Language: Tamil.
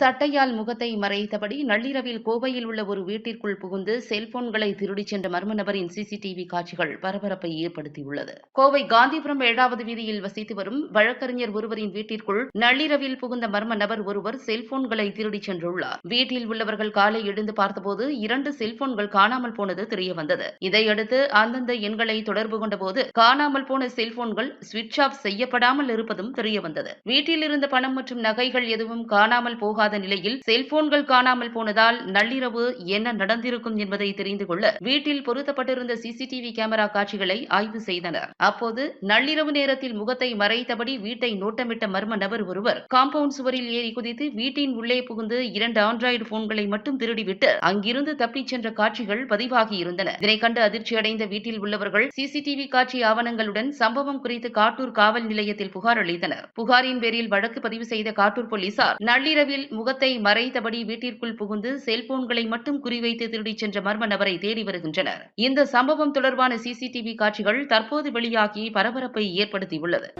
சட்டையால் முகத்தை மறைத்தபடி நள்ளிரவில் கோவையில் உள்ள ஒரு வீட்டிற்குள் புகுந்து செல்போன்களை திருடிச் சென்ற மர்ம நபரின் சிசிடிவி காட்சிகள் பரபரப்பை ஏற்படுத்தியுள்ளது. கோவை காந்திபுரம் ஏழாவது வீதியில் வசித்து வரும் வழக்கறிஞர் ஒருவரின் வீட்டிற்குள் நள்ளிரவில் புகுந்த மர்ம நபர் ஒருவர் செல்போன்களை திருடிச் சென்றுள்ளார். வீட்டில் உள்ளவர்கள் காலை எழுந்து பார்த்தபோது இரண்டு செல்போன்கள் காணாமல் போனது தெரியவந்தது. இதையடுத்து அந்தந்த எண்களை தொடர்பு கொண்டபோது காணாமல் போன செல்போன்கள் சுவிட்ச் ஆஃப் செய்யப்படாமல் இருப்பதும் தெரியவந்தது. வீட்டில் இருந்த பணம் மற்றும் நகைகள் எதுவும் காணாமல் போகாத முடியாத நிலையில் செல்போன்கள் காணாமல் போனதால் நள்ளிரவு என்ன நடந்திருக்கும் என்பதை தெரிந்து கொள்ள வீட்டில் பொருத்தப்பட்டிருந்த சிசிடிவி கேமரா காட்சிகளை ஆய்வு செய்தனர். அப்போது நள்ளிரவு நேரத்தில் முகத்தை மறைத்தபடி வீட்டை நோட்டமிட்ட மர்ம நபர் ஒருவர் காம்பவுண்ட் சுவரில் ஏறி குதித்து வீட்டின் உள்ளே புகுந்து இரண்டு ஆண்ட்ராய்டு போன்களை மட்டும் திருடிவிட்டு அங்கிருந்து தப்பிச் சென்ற காட்சிகள் பதிவாகி இருந்தன. இதனை கண்டு அதிர்ச்சியடைந்த வீட்டில் உள்ளவர்கள் சிசிடிவி காட்சி ஆவணங்களுடன் சம்பவம் குறித்து காட்டூர் காவல் நிலையத்தில் புகார் அளித்தனர். புகாரின் பேரில் வழக்கு பதிவு செய்த காட்டூர் போலீசார் நள்ளிரவில் முகத்தை மறைத்தபடி வீட்டிற்குள் புகுந்து செல்போன்களை மட்டும் குறிவைத்து திருடிச் சென்ற மர்ம நபரை தேடி வருகின்றனர். இந்த சம்பவம் தொடர்பான சிசிடிவி காட்சிகள் தற்போது வெளியாகி பரபரப்பை ஏற்படுத்தியுள்ளது.